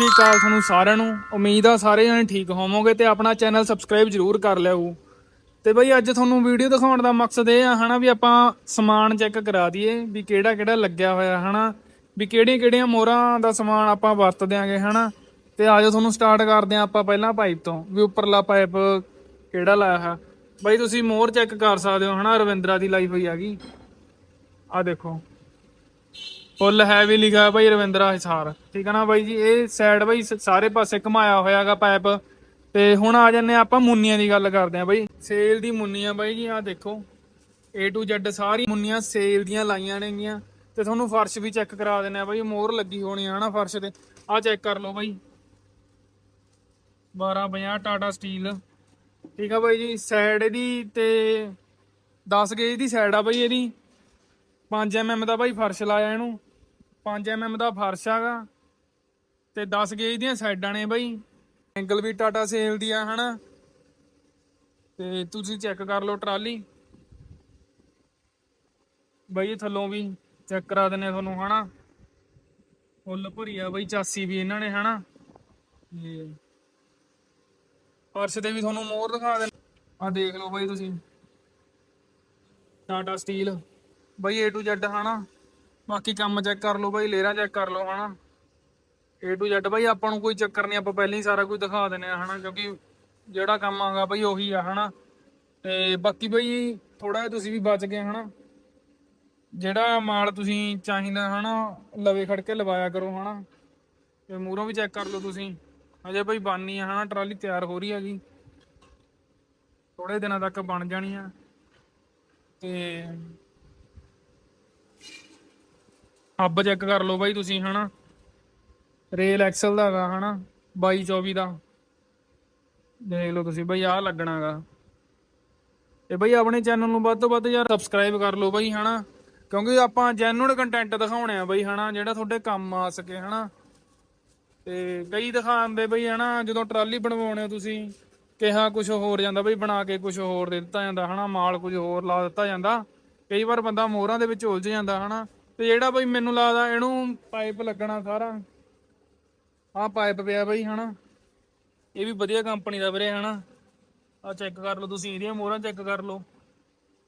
ਸ਼੍ਰੀ ਅਕਾਲ ਤੁਹਾਨੂੰ ਸਾਰਿਆਂ ਨੂੰ। ਉਮੀਦ ਆ ਸਾਰੇ ਜਣੇ ਠੀਕ ਹੋਵੋਗੇ ਤੇ ਆਪਣਾ ਚੈਨਲ ਸਬਸਕ੍ਰਾਈਬ ਜਰੂਰ ਕਰ ਲਿਓ। ਤੇ ਬਈ ਅੱਜ ਤੁਹਾਨੂੰ ਵੀਡੀਓ ਦਿਖਾਉਣ ਦਾ ਮਕਸਦ ਇਹ ਆ ਹਨਾ ਵੀ ਆਪਾਂ ਸਮਾਨ ਚੈੱਕ ਕਰਾ ਦਈਏ ਵੀ ਕਿਹੜਾ ਕਿਹੜਾ ਲੱਗਿਆ ਹੋਇਆ ਹਨਾ। ਵੀ ਕਿਹੜੀਆਂ ਕਿਹੜੀਆਂ ਮੋਹਰਾਂ ਦਾ ਸਮਾਨ ਆਪਾਂ ਵਰਤ ਦਿਆਂਗੇ ਹਨਾ। ਤੇ ਆਜੋ ਤੁਹਾਨੂੰ ਸਟਾਰਟ ਕਰਦੇ ਆ ਆਪਾਂ ਪਹਿਲਾਂ ਪਾਈਪ ਤੋਂ, ਵੀ ਉੱਪਰਲਾ ਪਾਈਪ ਕਿਹੜਾ ਲਾਇਆ ਹੈ ਬਈ ਤੁਸੀਂ ਮੋਹਰ ਚੈੱਕ ਕਰ ਸਕਦੇ ਹੋ ਹਨਾ, ਰਵਿੰਦਰਾ ਦੀ ਲਾਈ ਹੋਈ ਹੈਗੀ। ਆ ਦੇਖੋ। ਫੁੱਲ ਹੈ ਵੀ ਲਿਖਿਆ ਹੈ ਭਾਈ ਰਵਿੰਦਰਾ ਹਿਸਾਰ ਠੀਕ ਹੈ ਨਾ ਬਾਈ ਜੀ, ਇਹ ਸਾਈਡ ਬਾਈ ਸਾਰੇ ਪਾਸੇ ਘੁਮਾਇਆ ਹੋਇਆਗਾ ਪਾਈਪ ਤੇ ਹੁਣ ਆ ਜੰਨੇ ਆਪਾਂ ਮੁੰਨੀਆਂ ਦੀ ਗੱਲ ਕਰਦੇ ਆ ਬਾਈ। ਸੇਲ ਦੀ ਮੁੰਨੀਆਂ ਬਾਈ ਜੀ ਆ ਦੇਖੋ। A to Z ਸਾਰੀ ਮੁੰਨੀਆਂ ਸੇਲ ਦੀਆਂ ਲਾਈਆਂ ਨੇਗੀਆਂ। ਤੇ ਤੁਹਾਨੂੰ ਫਰਸ਼ ਵੀ ਚੈੱਕ ਕਰਾ ਦਿੰਨੇ ਆ ਬਾਈ, ਮੋਹਰ ਲੱਗੀ ਹੋਣੀ ਆ ਨਾ ਫਰਸ਼ ਤੇ। ਆ ਚੈੱਕ ਕਰ ਲਓ ਬਾਈ। 1250 ਟਾਟਾ ਸਟੀਲ। ਠੀਕ ਆ ਬਾਈ ਜੀ ਸਾਈਡ ਇਹਦੀ ਤੇ 10 ਗੇਜ ਦੀ ਸਾਈਡ ਆ ਬਾਈ ਇਹਦੀ। 5 ਐਮਐਮ ਦਾ ਬਾਈ ਫਰਸ਼ ਲਾਇਆ ਇਹਨੂੰ। 5 ਐਮਐਮ ਦਾ ਫਰਸ਼ ਹੈਗਾ ਤੇ 10 ਗੇਜ ਦੀਆਂ ਸਾਈਡਾਂ ਨੇ ਬਾਈ। ਐਂਗਲ ਵੀ ਟਾਟਾ ਸੇਲ ਦੀ ਆ, ਹਨਾ? ਤੇ ਤੁਸੀਂ ਚੈੱਕ ਕਰ ਲਓ ਟਰਾਲੀ। ਬਾਈ ਥੱਲੋਂ ਵੀ ਚੈੱਕ ਕਰਾ ਦਿੰਨੇ ਤੁਹਾਨੂੰ, ਹਨਾ? ਫੁੱਲ ਭਰੀ ਆ ਬਾਈ, ਚਾਸੀ ਵੀ ਇਹਨਾਂ ਨੇ, ਹਨਾ? ਤੇ ਫਰਸ਼ ਤੇ ਵੀ ਤੁਹਾਨੂੰ ਮੋਰ ਦਿਖਾ ਦੇ ਆ। ਦੇਖ ਲਓ ਬਾਈ ਤੁਸੀਂ। ਟਾਟਾ ਸਟੀਲ ਬਾਈ A to Z, ਹਨਾ? ਬਾਕੀ ਕੰਮ ਚੈੱਕ ਕਰ ਲਓ ਬਾਈ ਲੇਰਾਂ ਚੈੱਕ ਕਰ ਲਓ, ਹਨਾ। A to Z ਬਾਈ, ਆਪਾਂ ਨੂੰ ਕੋਈ ਚੱਕਰ ਨਹੀਂ, ਆਪਾਂ ਪਹਿਲਾਂ ਹੀ ਸਾਰਾ ਕੁਝ ਦਿਖਾ ਦਿੰਨੇ ਆ ਹਨਾ, ਕਿਉਂਕਿ ਜਿਹੜਾ ਕੰਮ ਆਗਾ ਬਾਈ ਉਹੀ ਆ, ਹਨਾ। ਤੇ ਬਾਕੀ ਬਾਈ ਥੋੜਾ ਜਿਹਾ ਤੁਸੀਂ ਵੀ ਬਚ ਗਏ, ਹਨਾ। ਜਿਹੜਾ ਮਾਲ ਤੁਸੀਂ ਚਾਹੀਦਾ, ਹਨਾ, ਲਵੇ ਖੜ ਕੇ ਲਵਾਇਆ ਕਰੋ, ਹਨਾ। ਤੇ ਮੂਹਰੋਂ ਵੀ ਚੈੱਕ ਕਰ ਲਓ ਤੁਸੀਂ। ਅਜੇ ਬਾਈ ਬਣਨੀ ਆ, ਹਨਾ, ਟਰਾਲੀ ਤਿਆਰ ਹੋ ਰਹੀ ਹੈਗੀ। ਥੋੜੇ ਦਿਨਾਂ ਤੱਕ ਬਣ ਜਾਣੀ ਆ। ਤੇ ਹੱਬ ਚੈੱਕ ਕਰ ਲਓ ਬਾਈ ਤੁਸੀਂ, ਹਨਾ? ਰੇਲ ਐਕਸਲ ਦਾ ਹੈਗਾ, ਹਨਾ? 22 24 ਦਾ। ਦੇਖ ਲਓ ਤੁਸੀਂ ਬਾਈ, ਆਹ ਲੱਗਣਾਗਾ ਤੇ ਬਾਈ ਆਪਣੇ ਚੈਨਲ ਨੂੰ ਵੱਧ ਤੋਂ ਵੱਧ ਯਾਰ ਸਬਸਕ੍ਰਾਈਬ ਕਰ ਲਓ ਬਾਈ, ਹਨਾ? ਕਿਉਂਕਿ ਆਪਾਂ ਜੈਨੂਨ ਕੰਟੈਂਟ ਦਿਖਾਉਣੇ ਆ ਬਾਈ, ਹਨਾ? ਜਿਹੜਾ ਤੁਹਾਡੇ ਕੰਮ ਆ ਸਕੇ, ਹਨਾ? ਤੇ ਕਈ ਦਿਖਾਉਂਦੇ ਬਈ, ਹਨਾ? ਜਦੋਂ ਟਰਾਲੀ ਬਣਵਾਉਣੇ ਹੋ ਤੁਸੀਂ, ਕਿਹਾ ਕੁਝ ਹੋਰ ਜਾਂਦਾ ਬਈ, ਬਣਾ ਕੇ ਕੁਝ ਹੋਰ ਦੇ ਦਿੱਤਾ ਜਾਂਦਾ, ਹਨਾ? ਮਾਲ ਕੁਝ ਹੋਰ ਲਾ ਦਿੱਤਾ ਜਾਂਦਾ। ਕਈ ਵਾਰ ਬੰਦਾ ਮੋਹਰਾਂ ਦੇ ਵਿੱਚ ਉਲਝ ਜਾਂਦਾ, ਹਨਾ? ਤੇ ਜਿਹੜਾ ਬਈ ਮੈਨੂੰ ਲੱਗਦਾ ਇਹਨੂੰ ਪਾਈਪ ਲੱਗਣਾ ਸਾਰਾ। ਆਹ ਪਾਈਪ ਪਿਆ ਬਈ, ਹਨਾ। ਇਹ ਵੀ ਵਧੀਆ ਕੰਪਨੀ ਦਾ ਵੀਰੇ, ਹਨਾ। ਆ ਚੈੱਕ ਕਰ ਲਓ ਤੁਸੀਂ, ਇਹਦੀਆਂ ਮੋਹਰਾਂ ਚੈੱਕ ਕਰ ਲਓ।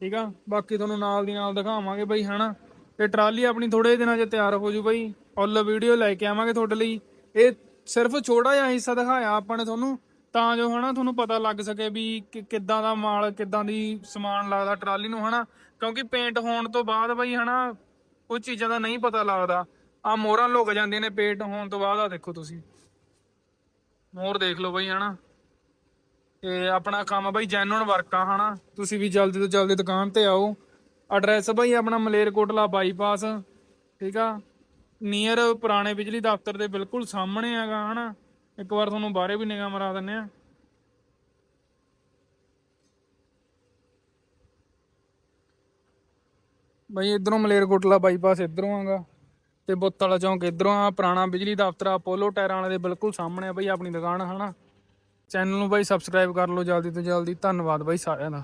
ਠੀਕ ਆ? ਬਾਕੀ ਤੁਹਾਨੂੰ ਨਾਲ ਦੀ ਨਾਲ ਦਿਖਾਵਾਂਗੇ ਬਈ, ਹਨਾ। ਤੇ ਟਰਾਲੀ ਆਪਣੀ ਥੋੜੇ ਦਿਨਾਂ 'ਚ ਤਿਆਰ ਹੋ ਜੂ ਬਈ। ਫੁੱਲ ਵੀਡੀਓ ਲੈ ਕੇ ਆਵਾਂਗੇ ਤੁਹਾਡੇ ਲਈ। ਇਹ ਸਿਰਫ ਛੋਟਾ ਜਿਹਾ ਹਿੱਸਾ ਦਿਖਾਇਆ ਆਪਾਂ ਨੇ ਤੁਹਾਨੂੰ। ਤਾਂ ਜੋ, ਹਨਾ, ਤੁਹਾਨੂੰ ਪਤਾ ਲੱਗ ਸਕੇ ਵੀ ਕਿੱਦਾਂ ਦਾ ਮਾਲ, ਕਿੱਦਾਂ ਦੀ ਸਮਾਨ ਲੱਗਦਾ ਟਰਾਲੀ ਨੂੰ, ਹਨਾ। ਕਿਉਂਕਿ ਪੇਂਟ ਹੋਣ ਤੋਂ ਬਾਅਦ ਬਈ, ਹਨਾ ਕੁਝ ਚੀਜ਼ਾਂ ਦਾ ਨਹੀਂ ਪਤਾ ਲੱਗਦਾ। ਆ ਮੋਹਰਾਂ ਲੁਕ ਜਾਂਦੀਆਂ ਨੇ ਪੇਟ ਹੋਣ ਤੋਂ ਬਾਅਦ ਆ ਦੇਖੋ ਤੁਸੀਂ। ਮੋਹਰ ਦੇਖ ਲਓ ਬਈ, ਹਨਾ। ਤੇ ਆਪਣਾ ਕੰਮ ਬਈ ਜੈਨੂਨ ਵਰਕ ਆ, ਹਨਾ। ਤੁਸੀਂ ਵੀ ਜਲਦੀ ਤੋਂ ਜਲਦੀ ਦੁਕਾਨ ਤੇ ਆਓ। ਐਡਰੈਸ ਬਈ ਆਪਣਾ ਮਲੇਰਕੋਟਲਾ ਬਾਈਪਾਸ ਠੀਕ ਆ? ਨੀਅਰ ਪੁਰਾਣੇ ਬਿਜਲੀ ਦਫ਼ਤਰ ਦੇ ਬਿਲਕੁਲ ਸਾਹਮਣੇ ਹੈਗਾ, ਹਨਾ। ਇੱਕ ਵਾਰ ਤੁਹਾਨੂੰ ਬਾਹਰੇ ਵੀ ਨਿਗਾਹ ਮਰਾ ਦਿੰਨੇ ਆ। ਬਈ ਇਧਰੋਂ ਮਲੇਰਕੋਟਲਾ ਬਾਈਪਾਸ ਇਧਰੋਂ ਆਗਾ ਤੇ ਬੁੱਤ ਵਾਲਾ ਚੌਂਕ ਇਧਰੋਂ ਆ, ਪੁਰਾਣਾ ਬਿਜਲੀ ਦਫ਼ਤਰ ਆ ਪੋਲੋ ਟਾਇਰਾਂ ਵਾਲੇ ਦੇ ਬਿਲਕੁਲ ਸਾਹਮਣੇ ਆ ਬਈ ਆਪਣੀ ਦੁਕਾਨ, ਹਨਾ। ਚੈਨਲ ਨੂੰ ਬਾਈ ਸਬਸਕ੍ਰਾਈਬ ਕਰ ਲਓ ਜਲਦੀ ਤੋਂ ਜਲਦੀ। ਧੰਨਵਾਦ ਬਾਈ ਸਾਰਿਆਂ ਦਾ।